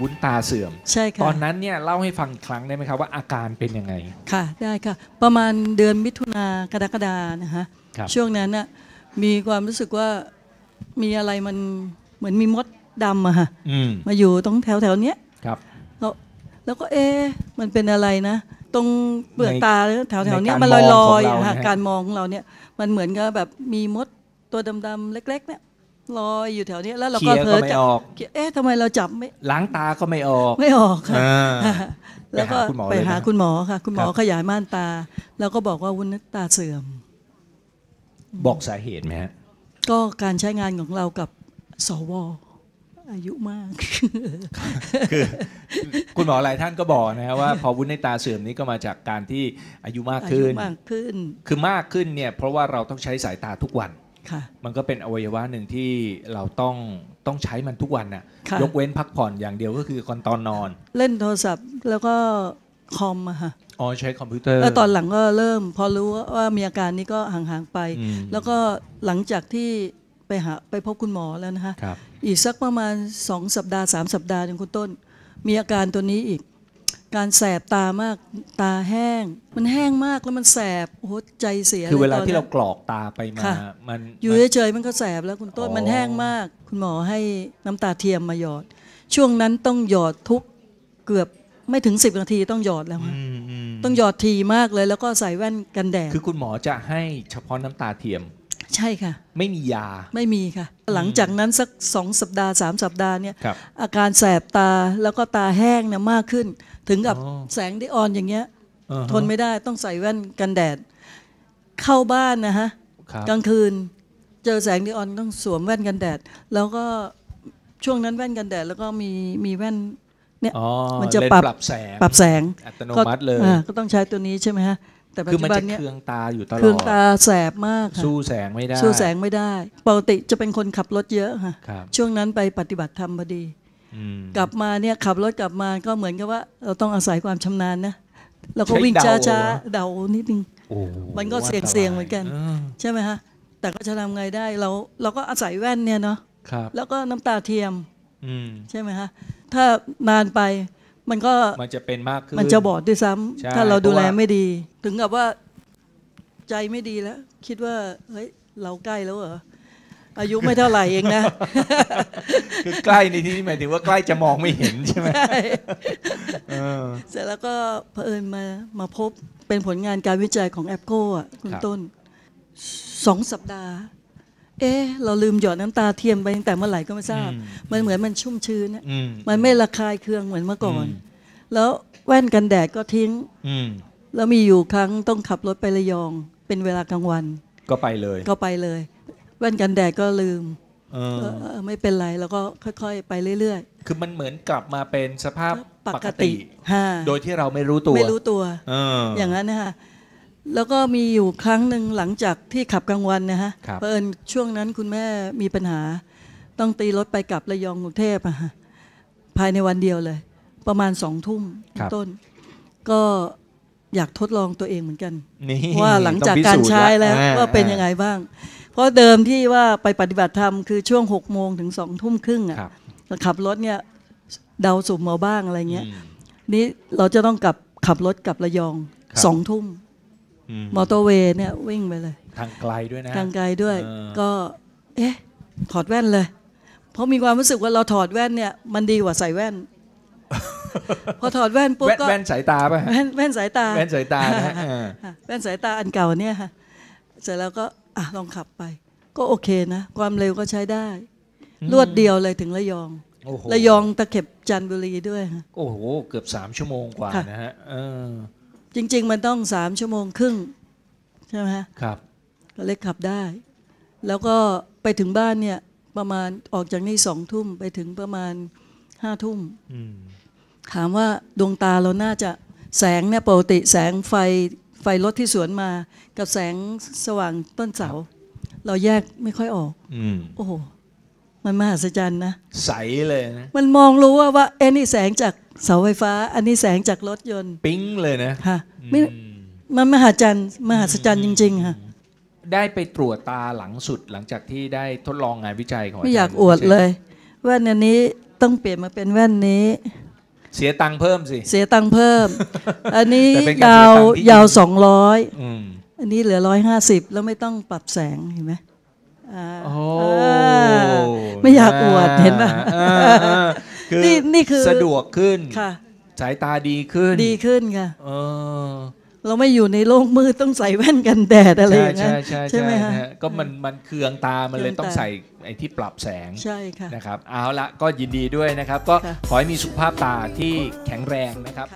วุ้นตาเสื่อม ใช่ค่ะ ตอนนั้นเนี่ยเล่าให้ฟังอีกครั้งได้ไหมครับว่าอาการเป็นยังไง ค่ะ ได้ค่ะ ประมาณเดือนมิถุนากรกฎานะคะครับ ช่วงนั้นน่ะมีความรู้สึกว่ามีอะไรมันเหมือนมีมดดำอะค่ะอืมมาอยู่ตรงแถวแถวๆเนี้ยครับ แล้วแล้วก็เอ๊ะมันเป็นอะไรนะ ตรงเปลือกตาแถวแถวๆเนี้ยในมันกาลรอยมองของเราลอยค่ะนะฮะ การมองของเราเนี่ยมันเหมือนกับแบบมีมดตัวดำๆเล็ก ๆ เนี่ย ลอยอยู่แถวเนี้ยแล้วเราเคลีก็ยร์เผลก็อไม่จับออกเอ๊ะทำไมเราจับไม่ล้างตาก็ไม่ออกไม่ออกค่ะอ่าแล้วก็ไปไปหาหาคุคุณณหหมมออค่ะ คุณหมอครับขยายม่านตา แล้วก็บอกว่าวุ้นตาเสื่อม บอกสาเหตุไหมฮะก็การใช้งานของเรากับสวอายุมาก คือคุณหมอหลายท่านก็บอกนะฮะว่า พอวุ้นในตาเสื่อมนี้ก็มาจากการที่อายุมากอายุขึ้นมากขึ้น คือมากขึ้นเนี่ยเพราะว่าเราต้องใช้สายตาทุกวันค่ะ มันก็เป็นอวัยวะหนึ่งที่เราต้องต้องใช้มันทุกวันน่ะค่ะยกเว้นพักผ่อนอย่างเดียวก็คือก่อนตอนนอน เล่นโทรศัพท์แล้วก็คอมอะค่ะอ๋อใช้คอมพิวเตอร์แล้วตอนหลังก็เริ่ม พอรู้ว่ามีอาการนี้ก็ห่างๆไปอืมแล้วก็หลังจากที่ไปหาไปพบคุณหมอแล้วนะคะครับอีกสักประมาณ2สัปดาห์3สัปดาห์หนึงคุณต้น มีอาการตัวนี้อีก การแสบตามากตาแห้ง มันแห้งมากแล้วมันแสบโอ้โหใจเสียคือเวลาตนที่นั้นเรากรอกตาไปมาค่ะมันอยู่มันเฉยๆมันก็แสบแล้วคุณต้นอ๋อมันแห้งมาก คุณหมอให้น้ำตาเทียมมาหยอด ช่วงนั้นต้องหยอดทุกเกือบไม่ถึง10นาทีต้องหยอดแล้วค่ะอืมอืมต้องหยอดทีมากเลยแล้วก็ใส่แว่นกันแดดคือคุณหมอจะให้เฉพาะน้ำตาเทียม ใช่ค่ะ ไม่มียาไม่มีค่ะ หลังจากนั้นสักสองสัปดาห์สามสัปดาห์เนี่ยครับอาการแสบตาแล้วก็ตาแห้งเนี่ยมากขึ้น ถึงกับอ๋อแสงไดิออนอย่างเงี้ยอ่าฮะทนไม่ได้ต้องใส่แว่นกันแดด เข้าบ้านนะฮะครับกลางคืน เจอแสงไดิออนต้องสวมแว่นกันแดด แล้วก็ช่วงนั้นแว่นกันแดด แล้วก็มีมีแว่นเนี่ยอ๋อมันจะเลนปรับปรับแสงปรับแสงอัตโนมัติเลยก็อ่าก็ต้องใช้ตัวนี้ใช่ไหมฮะ แต่ปัจคือจุมันบันจะเนี่ยเคืองตาอยู่ตลอดเครื่องตาแสบมากค่ะสู้แสงไม่ได้สู้แสงไม่ได้ปกติจะเป็นคนขับรถเยอะค่ะ ครับช่วงนั้นไปปฏิบัติธรรมพอดี อืม กลับมาเนี่ยขับรถกลับมาก็เหมือนกับว่า เราต้องอาศัยความชำนาญนะเราก็ใช้วิ่งเดาช้าเหรอๆเดานิดนึง โอ้มันก็ว่าเสี่ยงตรายเสี่ยงเหมือนกันาใช่ไหมฮะแต่ก็จะทำไงได้เราเราก็อาศัยแว่นเนี่ยเนาะครับ แล้วก็น้ำตาเทียมอืม ใช่ไหมฮะถ้านานไป มันก็มันจะเป็นมากขึ้นมันจะบอดด้วยซ้ำใช่ถ้าเราดูแลเพราะว่าไม่ดี ถึงกับว่าใจไม่ดีแล้ว คิดว่าเฮ้ยเราใกล้แล้วเหรออายุไม่เท่าไหร่เองนะ คือใกล้ในที่นี้หมายถึงว่าใกล้จะมองไม่เห็นใช่ไหมใช่เออเสร็จแล้วก็เผอิญมามาพบเป็นผลงานการวิจัยของแอปโก้อะคุณครับต้นสองสัปดาห์ เอ๊ะเราลืมหยอดน้ำตาเทียมไปตั้งแต่เมื่อไหร่ก็ไม่ทราบ มันเหมือนมันชุ่มชื้นอะอืมมันไม่ระคายเคืองเหมือนเมื่อก่อนอืมแล้วแว่นกันแดดก็ทิ้งอืมแล้วมีอยู่ครั้งต้องขับรถไประยอง เป็นเวลากลางวัน ก็ไปเลย ก็ไปเลย แว่นกันแดดก็ลืมเออเออเออไม่เป็นไรแล้วก็ค่อย ๆ ไปเรื่อยคือมันเหมือนกลับมาเป็นสภาพๆปปกกติติฮะโดยที่เราไม่รู้ตัว ไม่รู้ตัวเอออย่างนั้นนะคะ แล้วก็มีอยู่ครั้งหนึ่งหลังจากที่ขับกลางวันนะฮะครับเพราะเอิญช่วงนั้นคุณแม่มีปัญหา ต้องตีรถไปกลับระยองกรุงเทพอะฮะภายในวันเดียวเลย ประมาณสองทุ่มครับต้น ก็อยากทดลองตัวเองเหมือนกันนี่ว่าหลังจากต้องพิการสูจน์ใช้แล้วอ่ว่าเป็นยังไงบ้าง เพราะเดิมที่ว่าไปปฏิบัติธรรมคือช่วงหกโมงถึงสองทุ่มครึ่งอะครับขับรถเนี่ยเดาสุ่มมาบ้างอะไรเงี้ยอืมนี่เราจะต้องกลับขับรถกลับระยองครับสองทุ่มอื มมอเตอร์เวย์เนี่ยวิ่งไปเลย ทางไกลด้วยนะทางไกลด้วยเออก็ เอ๊ะ ถอดแว่นเลย เพราะมีความรู้สึกว่าเราถอดแว่นเนี่ย มันดีกว่าใส่แว่น พอถอดแว่นปุ๊บแว่นก็แว่นสายตาป่ะฮะแว่นแว่นสายตา แว่นสายตานะฮะเออค่ะแว่นสายตาอันเก่าเนี่ยค่ะเสร็จแล้วก็อะลองขับไป ก็โอเคนะ ความเร็วก็ใช้ได้ รวดเดียวเลยถึงระยองโอ้โหระยองตะเข็บจันทบุรีด้วยค่ะโอ้โห เกือบสามชั่วโมงกว่าค่ะนะฮะเออ จริง ๆ มันต้องสามชั่วโมงครึ่ง ใช่ไหมฮะครับ ก็เล็กขับได้ แล้วก็ไปถึงบ้านเนี่ย ประมาณออกจากนี่สองทุ่มไปถึงประมาณห้าทุ่มอืมถามว่าดวงตาเราน่าจะแสงเนี่ยปกติแสงไฟไฟรถที่สวนมา กับแสงสว่างต้นเสา เราแยกไม่ค่อยออกอืมโอ้โห มันมหัศจรรย์นะ ใสเลยนะ มันมองรู้ว่าว่าเอ้นี่แสงจากเสาไฟฟ้า อันนี้แสงจากรถยนต์ ปิ๊งเลยนะค่ะไม่อืมมันมหัศจรรย์มหัศจรรย์จริง ๆ ค่ะ ได้ไปตรวจตาหลังสุดหลังจากที่ได้ทดลองงานวิจัยของไม่อยากจรอวดเลยว่าอันนี้ต้องเปลี่ยนมาเป็นแว่นนี้ เสียตังค์เพิ่มสิ เสียตังค์เพิ่ม อันนี้แต่เป็นการยาวเสียตังค์ที่ยาวสองร้อยอืมอันนี้เหลือร้อยห้าสิบแล้วไม่ต้องปรับแสงเห็นไหมอ่าโอ้อ่า ไม่อยากอวดเห็นป่ะอ่าอ่าคือนี่นี่คือสะดวกขึ้นค่ะสายตาดีขึ้น ดีขึ้นค่ะเออเราไม่อยู่ในโลกมืดต้องใส่แว่นกันแดดอะไรอใช่ย่างนั้ใช่นใช่ใช่ไหมใช่คะนะฮะก็มันมันเคืองตามันเลยเคืองตาต้องใส่ไอ้ที่ปรับแสงใช่ค่ะนะครับเอาละก็ยินดีด้วยนะครับ ก็ค่ะขอให้มีสุขภาพตาที่แข็งแรงนะครับ